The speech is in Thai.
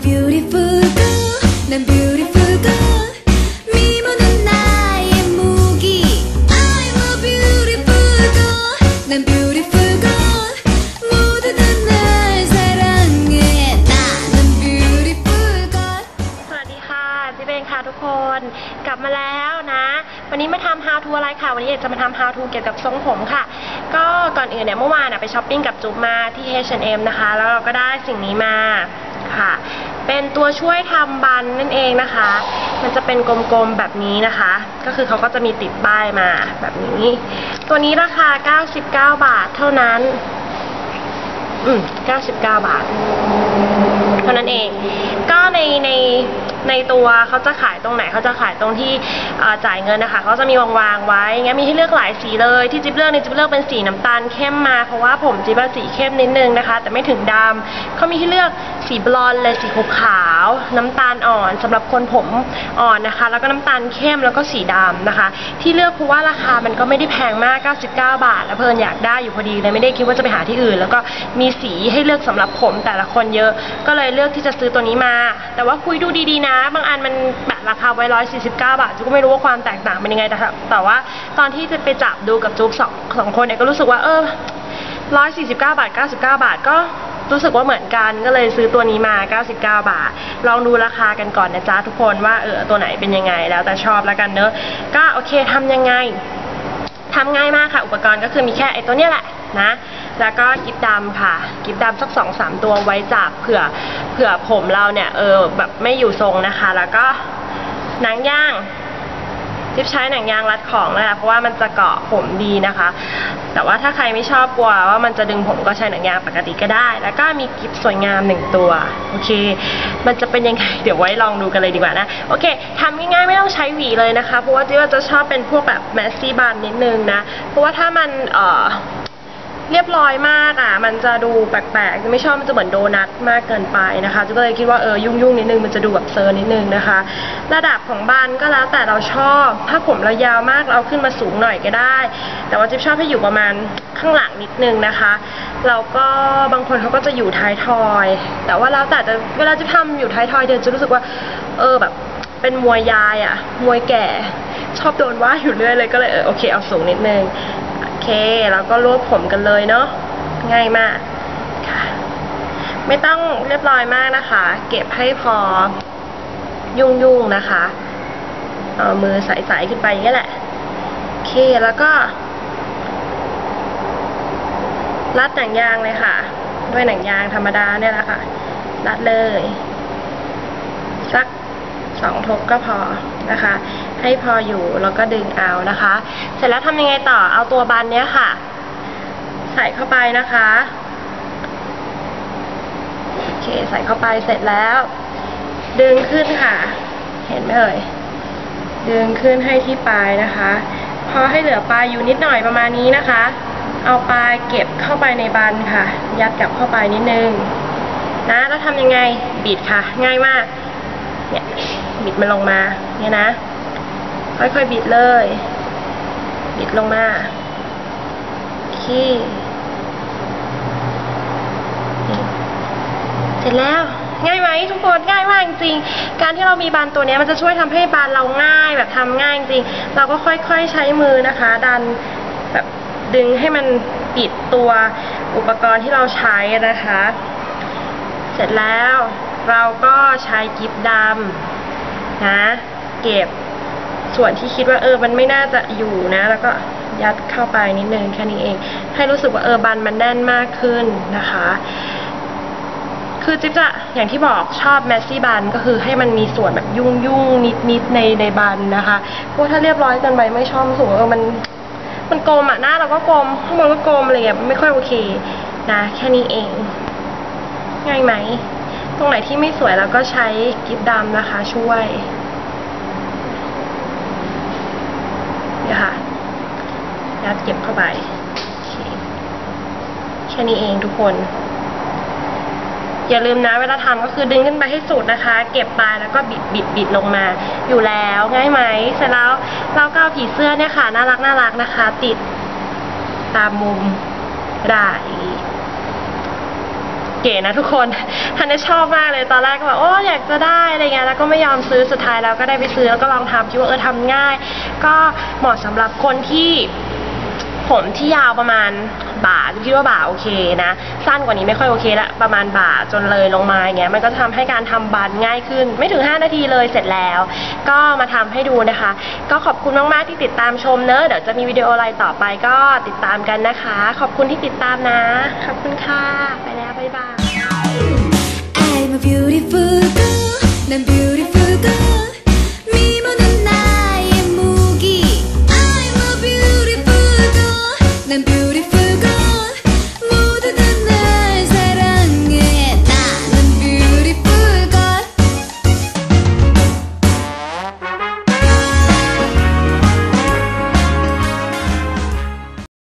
beautiful girl 난 beautiful girl 미모는 나의 무기 I'm a beautiful girl 난 beautiful girl 모두 다 날 사랑해 나는 beautiful girl สวัสดีค่ะจิเบงค่ะทุกคน กลับมาแล้วนะ วันนี้มาทำ how to อะไรค่ะ วันนี้เอกจะมาทำ how to เกี่ยวกับทรงผมค่ะ ก็ก่อนอื่นเนี่ยเมื่อวานน่ะไปช้อปปิ้งกับจุ๊บมาที่ H&M นะคะ แล้วเราก็ได้สิ่งนี้มาค่ะ เป็นตัวช่วยทำบันนั่นเองนะคะ มันจะเป็นกลมๆแบบนี้นะคะ ก็คือเขาก็จะมีติดป้ายมาแบบนี้ ตัวนี้ราคา 99 บาทเท่านั้น อืม99 บาท ท่านั้นเอง ก็ในในในตัวเขาจะขายตรงไหนเขาจะขายตรงที่จ่ายเงินนะคะเขาจะมีวางวางไว้งั้นมีให้เลือกหลายสีเลยที่จิ๊บเลือกในจิ๊บเลือกเป็นสีน้ำตาลเข้มมาเพราะว่าผมจิ๊บเป็นสีเข้มนิดนึงนะคะ แต่ไม่ถึงดำเขามีให้เลือกสีบลอนด์เลยสีขาว น้ำตาลอ่อนสำหรับคนผมอ่อนนะคะ แล้วก็น้ำตาลเข้มแล้วก็สีดำนะคะ ที่เลือกเพราะว่าราคามันก็ไม่ได้แพงมาก 99 บาท แล้วเพลินอยากได้อยู่พอดีเลยไม่ได้คิดว่าจะไปหาที่อื่น แล้วก็มีสีให้เลือกสำหรับผมแต่ละคนเยอะ ก็เลยเลือกที่จะซื้อตัวนี้มา แต่ว่าคุยดูดีๆนะ บางอันมันแบบราคาไว้ 149 บาทจุ๊กก็ไม่รู้ว่าความแตกต่างเป็นยังไงแต่แต่ว่าตอนที่จะไปจับดูกับจุ๊กสองสองคนเนี่ยก็รู้สึกว่าเออ149 บาท 99 บาทก็ รู้สึกว่าเหมือนกันก็เลยซื้อตัวนี้มา 99 บาท ลองดูราคากันก่อนนะจ๊ะทุกคนว่าเออตัวไหนเป็นยังไงแล้วแต่ชอบแล้วกันเนอะก็โอเคทำยังไงทำง่ายมากค่ะ อุปกรณ์ก็คือมีแค่ไอ้ตัวเนี้ยแหละนะ แล้วก็กิบดำค่ะ กิบดำสักสองสามตัวไว้จับเผื่อเผื่อผมเราเนี่ยเออแบบไม่อยู่ทรงนะคะ แล้วก็หนังย่าง จิ๊บใช้หนังยางรัดของนะคะเพราะว่ามันจะเกาะผมดีนะคะ แต่ว่าถ้าใครไม่ชอบกลัวว่ามันจะดึงผมก็ใช้หนังยางปกติก็ได้ แล้วก็มีกิฟสวยงามหนึ่งตัวโอเค มันจะเป็นยังไงเดี๋ยวไว้ลองดูกันเลยดีกว่านะโอเคทำง่ายๆไม่ต้องใช้หวีเลยนะคะ เพราะว่าจิ๊บจะชอบเป็นพวกแบบแมสซี่บันนิดนึงนะเพราะว่าถ้ามันเอ่อ เรียบร้อยมากอะ มันจะดูแปลกๆ ไม่ชอบมันจะเหมือนโดนัทมากเกินไปนะคะจุ๊ก็เลยคิดว่าเออยุ่งๆนิดนึงมันจะดูแบบเซอร์นิดนึงนะคะ ระดับของบันก็แล้วแต่เราชอบ ถ้าผมเรายาวมากเราเอาขึ้นมาสูงหน่อยก็ได้ แต่ว่าจิ๊บชอบให้อยู่ประมาณข้างหลังนิดนึงนะคะแล้วก็บางคนเขาก็จะอยู่ท้ายทอย แต่ว่าแล้วแต่เวลาจะทำอยู่ท้ายทอยเดี๋ยวจะรู้สึกว่า เออแบบเป็นมวยยายอะมวยแก่ชอบโดนว่าอยู่เรื่อยเลยก็เลยเออโอเคเอาสูงนิดนึง แล้วก็รวบผมกันเลยเนาะง่ายมากค่ะ ไม่ต้องเรียบร้อยมากนะคะ เก็บให้พอยุ่งๆนะคะ เอามือใสๆขึ้นไปอย่างนี้แหละโอเคแล้วก็ รัดหนังยางเลยค่ะ ด้วยหนังยางธรรมดาเนี่ยแหละค่ะ รัดเลย สักสองทบก็พอนะคะ ให้พออยู่แล้วก็ดึงเอานะคะ เสร็จแล้วทำยังไงต่อเอาตัวบันเนี้ยค่ะ ใส่เข้าไปนะคะโอเคใส่เข้าไปเสร็จแล้ว ดึงขึ้นค่ะ เห็นไหมเอ่ยดึงขึ้นให้ที่ปลายนะคะ พอให้เหลือปลายอยู่นิดหน่อยประมาณนี้นะคะ เอาปลายเก็บเข้าไปในบันค่ะ ยัดกลับเข้าไปนิดนึงนะแล้วทำยังไงบิดค่ะ ง่ายมากเนี่ยบิดมันลงมาเนี่ยนะ ค่อยๆบิดเลย บิดลงมาโอเคนี่เสร็จแล้วง่ายไหมทุกคนง่ายมากจริงๆการที่เรามีบานตัวนี้มันจะช่วยทำให้บานเราง่ายแบบทำง่ายจริง เราก็ค่อยๆใช้มือนะคะ ดันแบบดึงให้มันปิดตัวอุปกรณ์ที่เราใช้นะคะ เสร็จแล้วเราก็ใช้กิฟดำนะ เก็บ ส่วนที่คิดว่าเออมันไม่น่าจะอยู่นะ แล้วก็ยัดเข้าไปนิดนึงแค่นี้เอง ให้รู้สึกว่าเออบันมันแน่นมากขึ้นนะคะ คือจิ๊บจะอย่างที่บอกชอบแมสซี่บันก็คือให้มันมีส่วนแบบยุ่งยุ่งนิดนิดในในบันนะคะเพราะถ้าเรียบร้อยเกินไปไม่ชอบรู้สึกว่าเออมันมันกลมอะหน้าเราก็กลมข้างบนก็กลมอะไรเงี้ยไม่ค่อยโอเคนะ แค่นี้เอง ง่ายไหม ตรงไหนที่ไม่สวยเราก็ใช้กิฟดำนะคะ ช่วยค่ะ ยัดเก็บเข้าไปแค่นี้เองทุกคน อย่าลืมนะเวลาทำก็คือดึงขึ้นไปให้สุดนะคะ เก็บปลายแล้วก็บิดบิดบิดลงมา อยู่แล้วง่ายไหมเสร็จแล้วเราก็เอาผีเสื้อเนี่ยค่ะน่ารักน่ารักนะคะ ติดตามมุมได้เก๋นะทุกคนฮันเนชอบมากเลยตอนแรกก็แบบโอ้อยากจะได้อะไรเงี้ยแล้วก็ไม่ยอมซื้อสุดท้ายแล้วก็ได้ไปซื้อแล้วก็ลองทำคิดว่าเออทำง่าย ก็เหมาะสำหรับคนที่ ผมที่ยาวประมาณบ่าคิดว่าบ่าโอเคนะ สั้นกว่านี้ไม่ค่อยโอเคละประมาณบ่าจนเลยลงมาอย่างเงี้ยมันก็จะทำให้การทำบันง่ายขึ้น ไม่ถึง 5 นาทีเลยเสร็จแล้ว ก็มาทำให้ดูนะคะ ก็ขอบคุณมากๆที่ติดตามชมเนอะเดี๋ยวจะมีวิดีโออะไรต่อไปก็ติดตามกันนะคะ ขอบคุณที่ติดตามนะ ขอบคุณค่ะ ไปแล้วบ๊ายบาย I'm a beautiful girl